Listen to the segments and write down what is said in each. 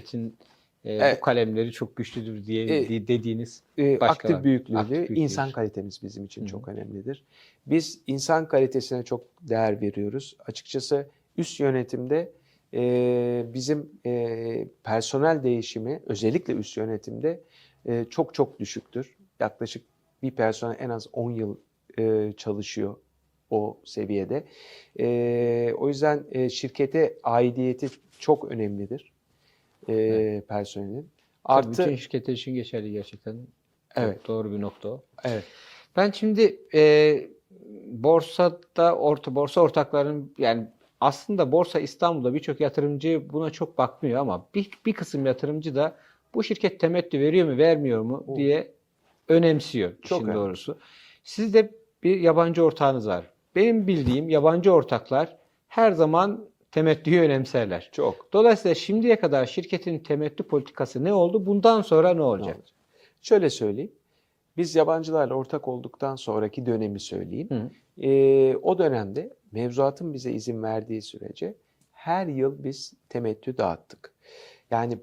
şirketin e, Evet. bu kalemleri çok güçlüdür diye E, di- dediğiniz E, Başka aktif büyüklüğü, Aktif büyüklüğü. insan kalitemiz bizim için hı. çok önemlidir. Biz insan kalitesine çok değer veriyoruz. Açıkçası üst yönetimde e, bizim e, personel değişimi özellikle üst yönetimde e, çok çok düşüktür. Yaklaşık bir personel en az 10 yıl e, çalışıyor o seviyede. E, o yüzden e, şirkete aidiyeti çok önemlidir e, personelin. Artı, Artı bütün şirketler için geçerli gerçekten. Çok Evet. Doğru bir nokta o. evet. Ben şimdi e, borsada orta borsa ortaklarının yani aslında Borsa İstanbul'da birçok yatırımcı buna çok bakmıyor ama bir, bir kısım yatırımcı da bu şirket temettü veriyor mu vermiyor mu O. diye önemsiyor Çok işin önemli. doğrusu. Sizde bir yabancı ortağınız var. Benim bildiğim yabancı ortaklar her zaman temettüyü önemserler. Çok. Dolayısıyla şimdiye kadar şirketin temettü politikası ne oldu? Bundan sonra ne olacak? olacak? Şöyle söyleyeyim. Biz yabancılarla ortak olduktan sonraki dönemi söyleyeyim. Hı. Ee, o dönemde mevzuatın bize izin verdiği sürece her yıl biz temettü dağıttık. Yani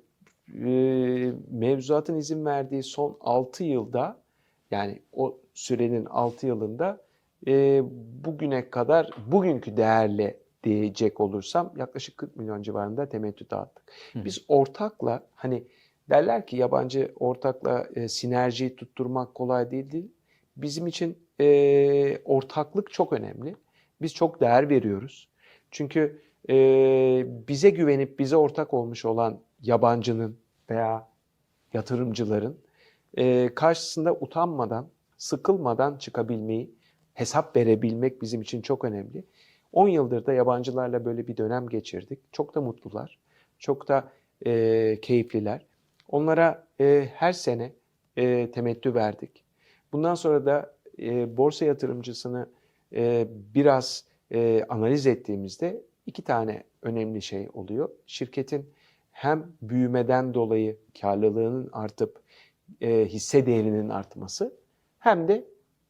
e, mevzuatın izin verdiği son 6 yılda yani o sürenin 6 yılında e, bugüne kadar bugünkü değerle diyecek olursam yaklaşık 40 milyon civarında temettü dağıttık. Hı. Biz ortakla hani derler ki yabancı ortakla e, sinerjiyi tutturmak kolay değil değil. Bizim için e, ortaklık çok önemli. Biz çok değer veriyoruz. Çünkü e, bize güvenip bize ortak olmuş olan yabancının veya yatırımcıların e, karşısında utanmadan, sıkılmadan çıkabilmeyi, hesap verebilmek bizim için çok önemli. 10 yıldır da yabancılarla böyle bir dönem geçirdik. Çok da mutlular, çok da e, keyifliler. Onlara e, her sene e, temettü verdik. Bundan sonra da e, borsa yatırımcısını e, biraz e, analiz ettiğimizde iki tane önemli şey oluyor. Şirketin hem büyümeden dolayı karlılığının artıp e, hisse değerinin artması hem de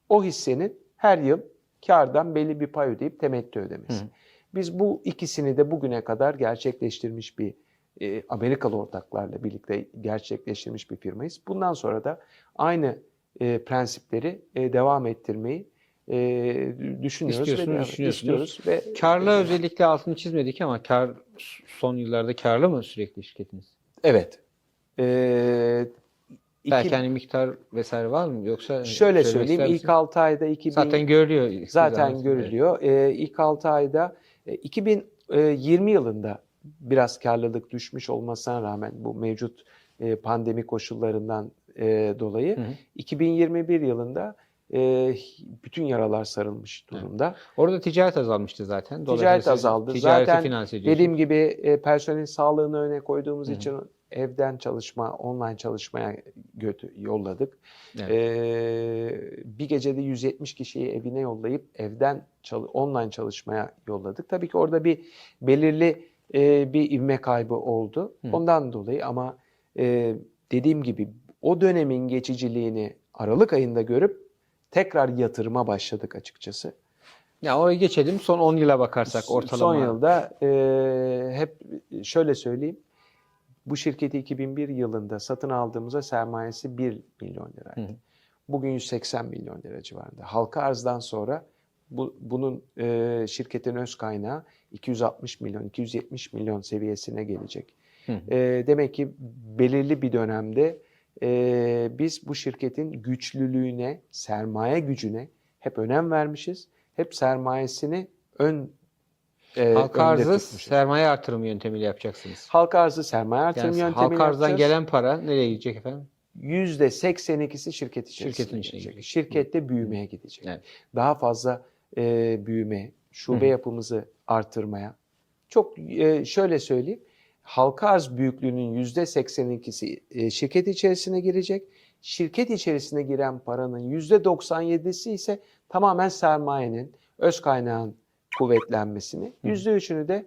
o hissenin her yıl kardan belli bir pay ödeyip temettü ödemesi. Hı. Biz bu ikisini de bugüne kadar gerçekleştirmiş bir e, Amerikalı ortaklarla birlikte gerçekleştirmiş bir firmayız. Bundan sonra da aynı e, prensipleri e, devam ettirmeyi e, düşünüyoruz ve düşünüyorsunuz. ve Karlı özellikle altını çizmedik ama kar son yıllarda karlı mı sürekli şirketiniz? evet. E, iki- Belki hani miktar vesaire var mı yoksa şöyle söylemek söyleyeyim ilk misin? 6 ayda 2000 zaten görülüyor. zaten görülüyor. E, ilk 6 ayda e, 2020 yılında biraz karlılık düşmüş olmasına rağmen bu mevcut e, pandemi koşullarından e, dolayı Hı hı. 2021 yılında e, bütün yaralar sarılmış durumda. Orada ticaret azalmıştı zaten. Ticaret azaldı. Zaten. Dediğim gibi e, personelin sağlığını öne koyduğumuz hı. için evden çalışma, online çalışmaya götü yolladık. Evet. Ee, bir gecede 170 kişiyi evine yollayıp evden çalı- online çalışmaya yolladık. Tabii ki orada bir belirli e, bir ivme kaybı oldu. Hı. Ondan dolayı ama e, dediğim gibi o dönemin geçiciliğini Aralık ayında görüp tekrar yatırıma başladık açıkçası. Ya oraya geçelim. Son 10 yıla bakarsak ortalama. Son yılda e, hep şöyle söyleyeyim. Bu şirketi 2001 yılında satın aldığımızda sermayesi 1 milyon liraydı. Hı. Bugün 180 milyon lira civarında. Halka arzdan sonra bu, bunun e, şirketin öz kaynağı 260 milyon, 270 milyon seviyesine gelecek. Hı hı. E, demek ki belirli bir dönemde e, biz bu şirketin güçlülüğüne, sermaye gücüne hep önem vermişiz. Hep sermayesini ön e, Halka arzı tutmuşuz. sermaye artırımı yöntemiyle yapacaksınız. Halka arzı sermaye artırım Yani yöntemiyle halka arzdan yapacağız. gelen para nereye gidecek efendim? %82'si şirket içerisine Şirketin içine girecek. girecek. Şirkette büyümeye gidecek. Evet. Daha fazla e, büyüme, şube Hı. yapımızı artırmaya. Çok e, şöyle söyleyeyim. Halka arz büyüklüğünün %82'si e, şirket içerisine girecek. Şirket içerisine giren paranın %97'si ise tamamen sermayenin, öz kaynağın kuvvetlenmesini. Hı. %3'ünü de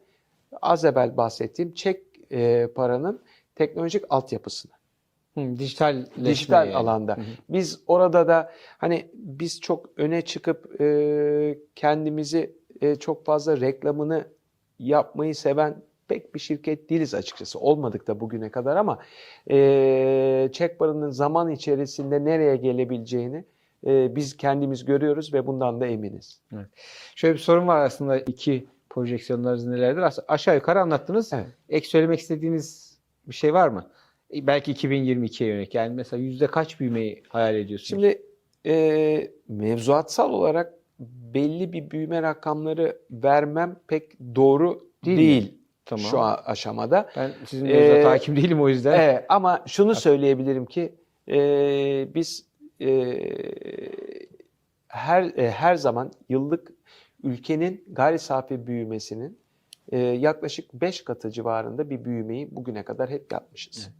az evvel bahsettiğim çek e, paranın teknolojik altyapısına. Hı, dijitalleşme Dijital yani. alanda. Hı hı. Biz orada da hani biz çok öne çıkıp e, kendimizi e, çok fazla reklamını yapmayı seven pek bir şirket değiliz açıkçası. Olmadık da bugüne kadar ama e, çek paranın zaman içerisinde nereye gelebileceğini e, biz kendimiz görüyoruz ve bundan da eminiz. Şöyle bir sorun var aslında iki projeksiyonlarınız nelerdir? As- aşağı yukarı anlattınız. Evet. Ek söylemek istediğiniz bir şey var mı? E, Belki 2022'ye yönelik. Yani mesela yüzde kaç büyümeyi hayal ediyorsunuz? Şimdi e, mevzuatsal olarak belli bir büyüme rakamları vermem pek doğru Değil değil, mi? tamam. şu aşamada. ben sizin mevzuata Ee, hakim değilim o yüzden. Evet, ama şunu söyleyebilirim ki e, biz e, her e, her zaman yıllık ülkenin gayri safi büyümesinin e, yaklaşık 5 katı civarında bir büyümeyi bugüne kadar hep yapmışız.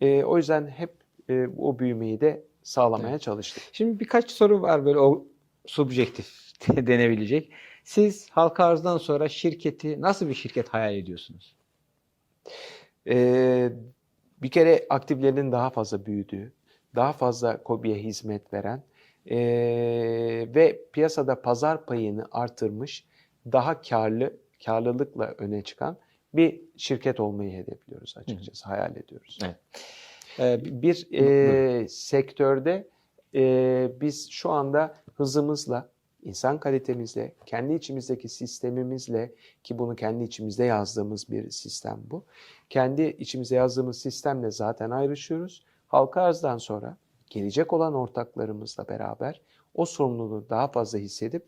E, o yüzden hep e, o büyümeyi de sağlamaya çalıştık. Şimdi birkaç soru var böyle o subjektif denebilecek. Siz halka arzdan sonra şirketi nasıl bir şirket hayal ediyorsunuz? Ee, bir kere aktiflerinin daha fazla büyüdüğü, daha fazla KOBİ'ye hizmet veren ee, ve piyasada pazar payını artırmış, daha karlı, karlılıkla öne çıkan bir şirket olmayı hedefliyoruz açıkçası, hayal ediyoruz. Evet. Ee, Bir ee, sektörde ee, biz şu anda hızımızla, insan kalitemizle, kendi içimizdeki sistemimizle ki bunu kendi içimizde yazdığımız bir sistem bu. Kendi içimize yazdığımız sistemle zaten ayrışıyoruz. Halka arzdan sonra gelecek olan ortaklarımızla beraber o sorumluluğu daha fazla hissedip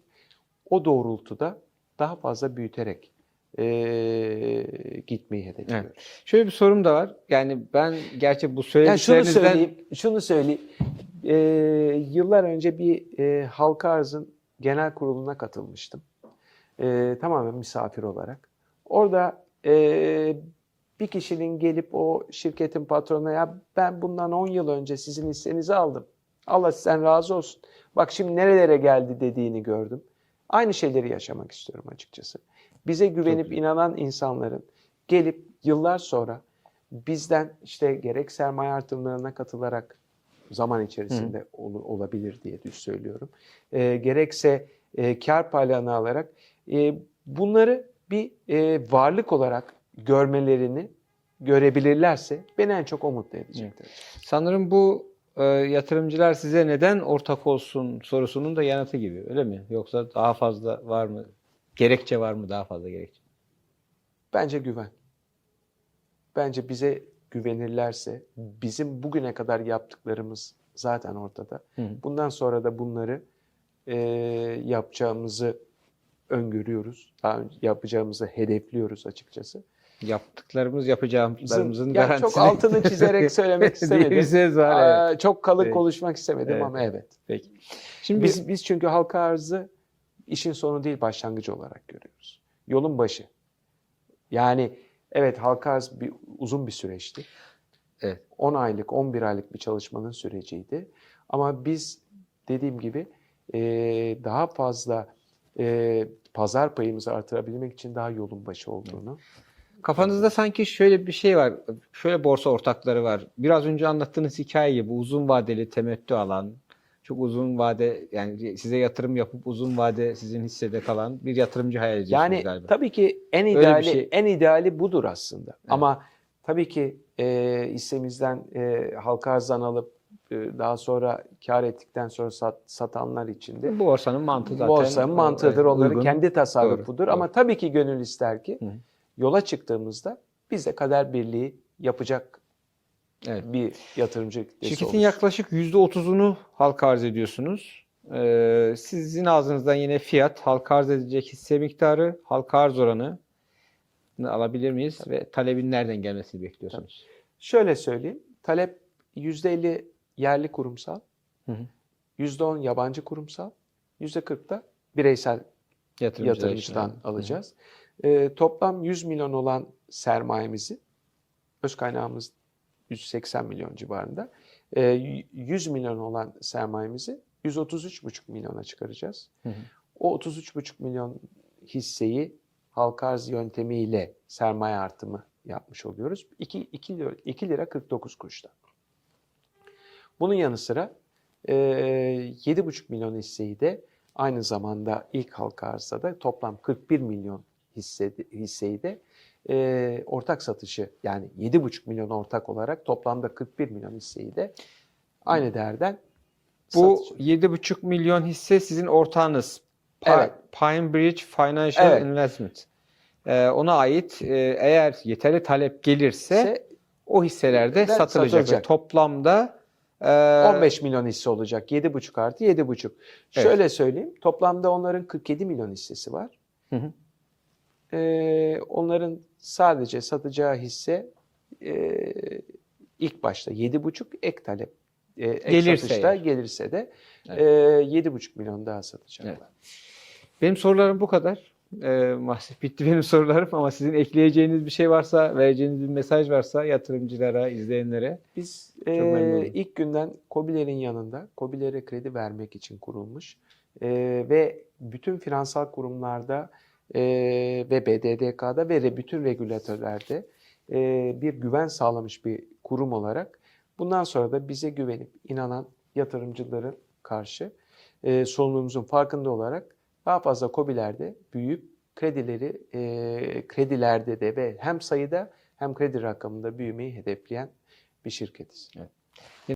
o doğrultuda daha fazla büyüterek ee, gitmeyi hedefliyoruz. Şöyle bir sorum da var. Yani ben gerçi bu Yani şunu söylediklerinizden söyleyeyim, şunu söyleyeyim. Ee, yıllar önce bir e, halka arzın genel kuruluna katılmıştım. Ee, tamamen misafir olarak. Orada e, bir kişinin gelip o şirketin patronu ya ben bundan 10 yıl önce sizin hissenizi aldım. Allah sizden razı olsun. Bak şimdi nerelere geldi dediğini gördüm. Aynı şeyleri yaşamak istiyorum açıkçası. Bize güvenip inanan insanların gelip yıllar sonra bizden işte gerek sermaye artımlarına katılarak zaman içerisinde ol- olabilir diye düz söylüyorum. E, gerekse e, kar paylarını alarak e, bunları bir e, varlık olarak görmelerini görebilirlerse beni en çok o mutlu edecektir. sanırım bu e, yatırımcılar size neden ortak olsun sorusunun da yanıtı gibi öyle mi? Yoksa daha fazla var mı? Gerekçe var mı daha fazla gerekçe? Bence güven. Bence bize güvenirlerse bizim bugüne kadar yaptıklarımız zaten ortada. Hı. Bundan sonra da bunları e, yapacağımızı öngörüyoruz. Daha önce yapacağımızı hedefliyoruz açıkçası. Yaptıklarımız yapacağımızın Yani garantisini. çok altını çizerek söylemek bir istemedim. var. evet. Çok kalık Evet. konuşmak istemedim Evet. ama evet. Peki. Şimdi Biz, biz çünkü halka arzı işin sonu değil başlangıcı olarak görüyoruz. Yolun başı. Yani evet halka arz bir, uzun bir süreçti. Evet. 10 aylık, 11 aylık bir çalışmanın süreciydi. Ama biz dediğim gibi e, daha fazla e, pazar payımızı artırabilmek için daha yolun başı olduğunu. Kafanızda sanki şöyle bir şey var. Şöyle borsa ortakları var. Biraz önce anlattığınız hikaye gibi uzun vadeli temettü alan, çok uzun vade yani size yatırım yapıp uzun vade sizin hissede kalan bir yatırımcı hayal ediyorsunuz Yani galiba. tabii ki en ideali şey. en ideali budur aslında. Ama tabii ki e, hissemizden e, halka arzdan alıp e, daha sonra kar ettikten sonra sat, satanlar için de Bu borsanın mantığı zaten borsanın o- mantığıdır. evet, Onların uygun. kendi tasarrufudur. Doğru, Ama tabii ki gönül ister ki hı. Yola çıktığımızda biz de kader birliği yapacak Evet. bir yatırımcı Şirketin oluruz. yaklaşık %30'unu halka arz ediyorsunuz. Ee, sizin ağzınızdan yine fiyat, halka arz edilecek hisse miktarı, halka arz oranı alabilir miyiz ve talebin nereden gelmesini bekliyorsunuz? Şöyle söyleyeyim. Talep %50 yerli kurumsal, Hı hı. %10 yabancı kurumsal, %40 da bireysel yatırımcıdan alacağız. Ee, toplam 100 milyon olan sermayemizi, öz kaynağımız 180 milyon civarında, ee, 100 milyon olan sermayemizi 133,5 milyona çıkaracağız. Hı hı. O 33,5 milyon hisseyi halka arz yöntemiyle sermaye artımı yapmış oluyoruz. 2, 2, lira, 2 lira 49 kuruşta. Bunun yanı sıra e, 7,5 milyon hisseyi de aynı zamanda ilk halka arzda da toplam 41 milyon hisse, hisseyi de e, ortak satışı yani 7,5 milyon ortak olarak toplamda 41 milyon hisseyi de aynı değerden Bu satış- 7,5 milyon hisse sizin ortağınız. Pa- Evet. Pine Bridge Financial Evet. Investment. Ee, ona ait e, eğer yeterli talep gelirse ise o hisselerde de satılacak. satılacak. Ve Toplamda e, 15 milyon hisse olacak. 7,5 artı 7,5. Şöyle söyleyeyim. Toplamda onların 47 milyon hissesi var. Hı hı. Ee, onların sadece satacağı hisse e, ilk başta 7,5 ek talep e, ek Gelirse satışta eğer. gelirse de Evet. e, 7,5 milyon daha satacaklar. Evet. Benim sorularım bu kadar. Ee, maalesef bitti benim sorularım ama sizin ekleyeceğiniz bir şey varsa, vereceğiniz bir mesaj varsa yatırımcılara, izleyenlere. Biz e, ilk günden COBİ'lerin yanında COBİ'lere kredi vermek için kurulmuş e, ve bütün finansal kurumlarda e, ve BDDK'da ve bütün regülatörlerde e, bir güven sağlamış bir kurum olarak bundan sonra da bize güvenip inanan yatırımcıların karşı e, sorumluluğumuzun farkında olarak daha fazla COBİ'lerde büyüyüp kredileri e, kredilerde de ve hem sayıda hem kredi rakamında büyümeyi hedefleyen bir şirketiz. Evet.